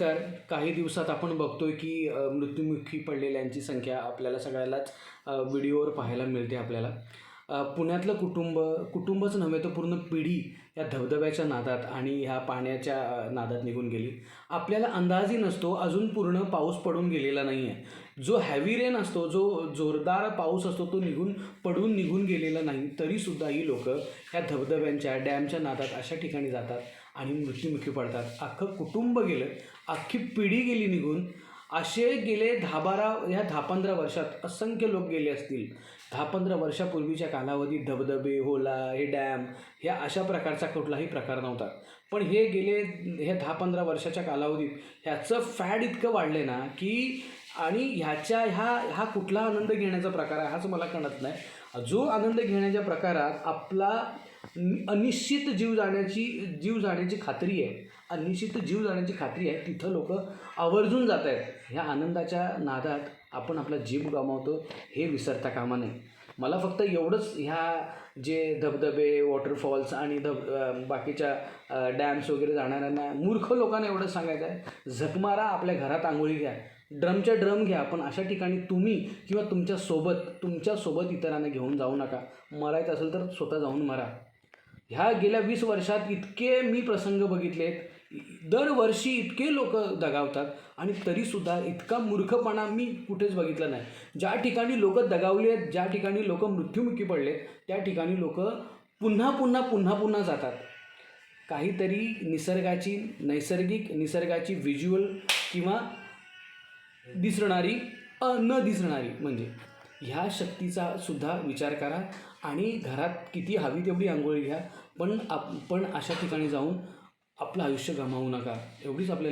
नमस्कार. काही दिवसात आपण बघतोय की मृत्युमुखी पडलेल्यांची संख्या आपल्याला सगळ्यालाच व्हिडिओवर पाहायला मिळते आपल्याला. पुण्यातलं कुटुंब कुटुंबच नव्हे तर पूर्ण पिढी या धबधब्याच्या नादात आणि ह्या पाण्याच्या नादात निघून गेली. आपल्याला अंदाजही नसतो अजून पूर्ण पाऊस पडून गेलेला नाही आहे जो हॅवी रेन असतो जो जोरदार पाऊस असतो तो निघून पडून निघून गेलेला नाही तरीसुद्धा ही लोक ह्या धबधब्यांच्या डॅमच्या नादात अशा ठिकाणी जातात. आणि मृत्युमुखी पडतात. अख्खं कुटुंब गेलं अख्खी पिढी गेली निघून. असे गेले दहा बारा ह्या दहा पंधरा वर्षात असंख्य लोक गेले असतील. दहा पंधरा वर्षापूर्वीच्या कालावधीत धबधबे होला हे डॅम ह्या अशा प्रकारचा कुठलाही प्रकार नव्हता. पण हे गेले ह्या दहा पंधरा वर्षाच्या कालावधीत ह्याचं फॅड इतकं वाढलं ना की आणि ह्याच्या ह्या हा कुठला आनंद घेण्याचा प्रकार आहे हाच मला कळत नाही. जो आनंद घेण्याच्या प्रकारात आपला अनिश्चित जीव जाण्याची जीव जाण्याची खात्री आहे अनिश्चित जीव जाण्याची खात्री आहे तिथं लोक आवर्जून जात आहेत ह्या आनंदाच्या नादात आपण आपला जीव गमावतो हे विसरता कामा नये. मला फक्त एवढंच ह्या जे धबधबे वॉटरफॉल्स आणि धब बाकीच्या डॅम्स वगैरे जाणाऱ्यांना मूर्ख लोकांना एवढंच सांगायचं आहे. झकमारा आपल्या घरात आंघोळी घ्या. ड्रमच्या ड्रम घ्या पण अशा ठिकाणी तुम्ही किंवा तुमच्यासोबत तुमच्यासोबत इतरांना घेऊन जाऊ नका. मरायचं असेल तर स्वतः जाऊन मरा. ह्या गेल्या वीस वर्षात इतके मी प्रसंग बघितलेत. दरवर्षी इतके लोक दगावतात आणि तरीसुद्धा इतका मूर्खपणा मी कुठेच बघितला नाही. ज्या ठिकाणी लोक दगावले आहेत ज्या ठिकाणी लोक मृत्युमुखी पडलेत त्या ठिकाणी लोक पुन्हा पुन्हा पुन्हा पुन्हा जातात. काहीतरी निसर्गाची नैसर्गिक निसर्गाची व्हिज्युअल किंवा दिसणारी अ न दिसणारी म्हणजे ह्या शक्तीचा सुद्धा विचार करा आणि घरात किती हवी तेवढी आंघोळी घ्या. पण आप पण अशा ठिकाणी जाऊन आपलं आयुष्य गमावू नका. एवढीच आपल्याला